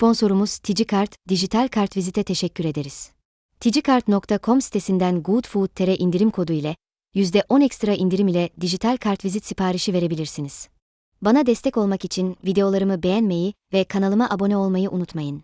Sponsorumuz Ticikart, dijital kartvizite teşekkür ederiz. Ticikart.com sitesinden GoodFood.tr indirim kodu ile %10 ekstra indirim ile dijital kartvizit siparişi verebilirsiniz. Bana destek olmak için videolarımı beğenmeyi ve kanalıma abone olmayı unutmayın.